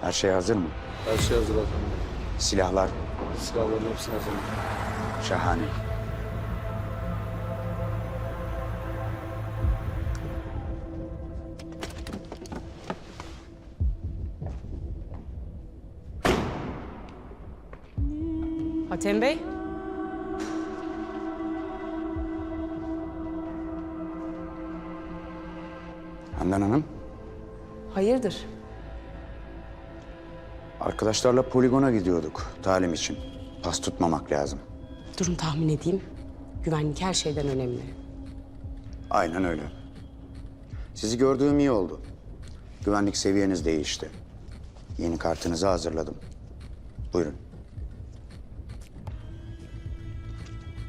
Her şey hazır mı? Her şey hazır efendim. Silahlar Silahların hepsini hazır. şahane. Hatem Bey. Handan Hanım, Hayırdır? Arkadaşlarla poligona gidiyorduk talim için. Pas tutmamak lazım. Durun tahmin edeyim. Güvenlik her şeyden önemli. Aynen öyle. Sizi gördüğüm iyi oldu. Güvenlik seviyeniz değişti. Yeni kartınızı hazırladım. Buyurun.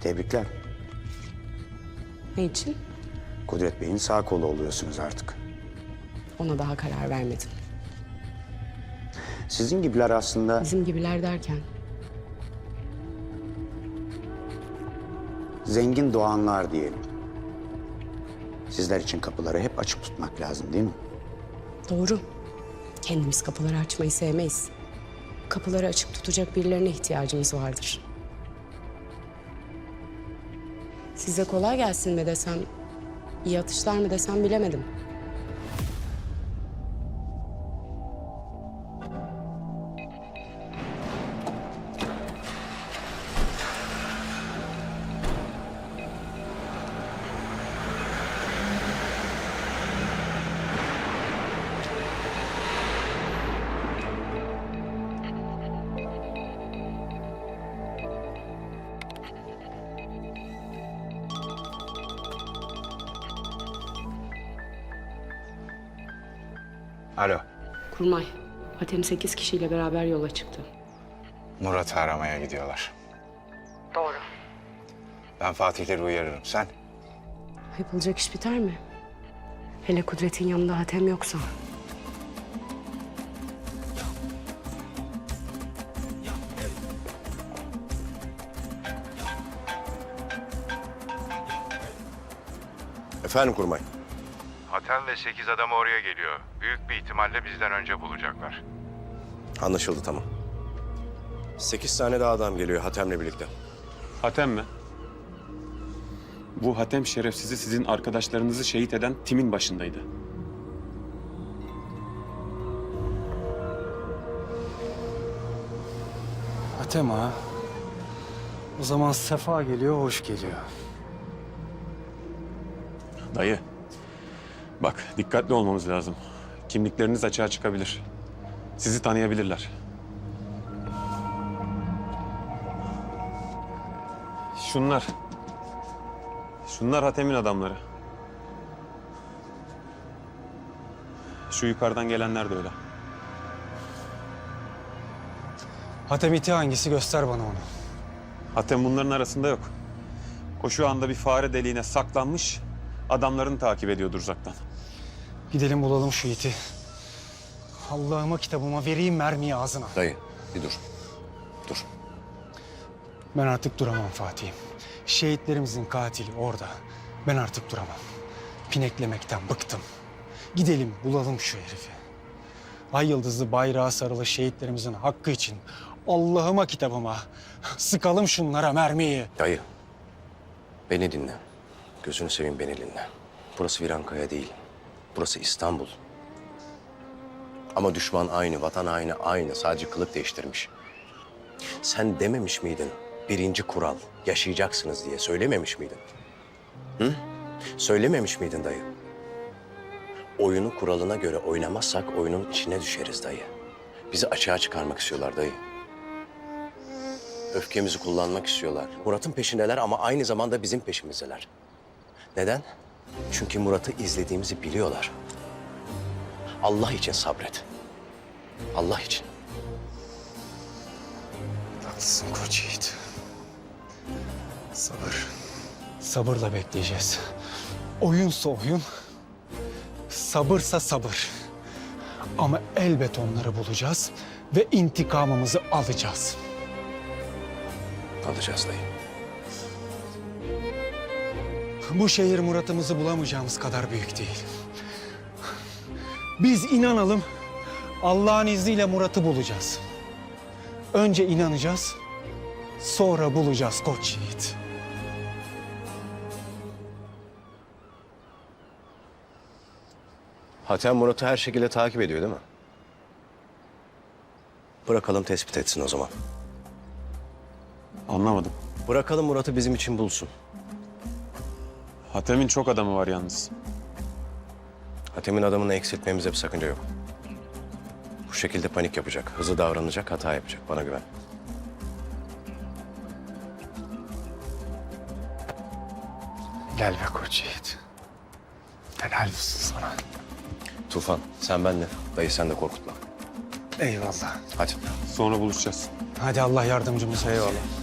Tebrikler. Ne için? Kudret Bey'in sağ kolu oluyorsunuz artık. Ona daha karar vermedim. Sizin gibiler aslında Bizim gibiler derken zengin doğanlar diyelim. Sizler için kapıları hep açık tutmak lazım değil mi? doğru. Kendimiz kapıları açmayı sevmeyiz. Kapıları açık tutacak birilerine ihtiyacımız vardır. Size kolay gelsin mi desem, iyi atışlar mı desem bilemedim. Alo. Kurmay, Hatem 8 kişiyle beraber yola çıktı. Murat'ı aramaya gidiyorlar. Doğru. Ben Fatihleri uyarırım. Sen? Yapılacak iş biter mi? Hele Kudret'in yanında Hatem yoksa. Efendim kurmay. Hatem ve sekiz adam oraya geliyor. Büyük bir ihtimalle bizden önce bulacaklar. Anlaşıldı tamam. Sekiz tane daha adam geliyor Hatem'le birlikte. Hatem mi? Bu Hatem şerefsizi sizin arkadaşlarınızı şehit eden timin başındaydı. Hatem ha. O zaman sefa geliyor, hoş geliyor. Dayı. Bak dikkatli olmamız lazım. Kimlikleriniz açığa çıkabilir. Sizi tanıyabilirler. Şunlar. Şunlar Hatem'in adamları. Şu yukarıdan gelenler de öyle. Hatem iti hangisi göster bana onu. Hatem bunların arasında yok. O şu anda bir fare deliğine saklanmış, adamlarını takip ediyordur uzaktan. Gidelim bulalım şu iti. Allah'ıma kitabıma vereyim mermiyi ağzına. Dayı bir dur. Dur. Ben artık duramam Fatih'im. Şehitlerimizin katili orada. Ben artık duramam. Pineklemekten bıktım. Gidelim bulalım şu herifi. Ay yıldızlı bayrağı sarılı şehitlerimizin hakkı için Allah'ıma kitabıma sıkalım şunlara mermiyi. Dayı. Beni dinle. Gözünü seveyim beni dinle. Burası Virankaya değil. Burası İstanbul. Ama düşman aynı, vatan aynı, aynı. Sadece kılık değiştirmiş. Sen dememiş miydin? Birinci kural, yaşayacaksınız diye söylememiş miydin? Hı? Söylememiş miydin dayı? Oyunu kuralına göre oynamazsak oyunun içine düşeriz dayı. Bizi açığa çıkarmak istiyorlar dayı. Öfkemizi kullanmak istiyorlar. Murat'ın peşindeler ama aynı zamanda bizim peşimizdeler. Neden? Çünkü Murat'ı izlediğimizi biliyorlar. Allah için sabret. Allah için. Haklısın koç yiğit. Sabır. Sabırla bekleyeceğiz. Oyunsa oyun, sabırsa sabır. Ama elbet onları bulacağız ve intikamımızı alacağız. Alacağız dayı. Bu şehir Murat'ımızı bulamayacağımız kadar büyük değil. Biz inanalım Allah'ın izniyle Murat'ı bulacağız. Önce inanacağız, sonra bulacağız koç yiğit. Hatem Murat'ı her şekilde takip ediyor değil mi? Bırakalım tespit etsin o zaman. Anlamadım. Bırakalım Murat'ı bizim için bulsun. Hatem'in çok adamı var yalnız. Hatem'in adamını eksiltmemize bir sakınca yok. Bu şekilde panik yapacak, hızlı davranacak, hata yapacak. Bana güven. Gel be koç yiğit. Helal olsun sana. Tufan, sen benle. Dayı sen de korkutma. Eyvallah. Hadi. Sonra buluşacağız. Hadi Allah yardımcımız olsun. Eyvallah.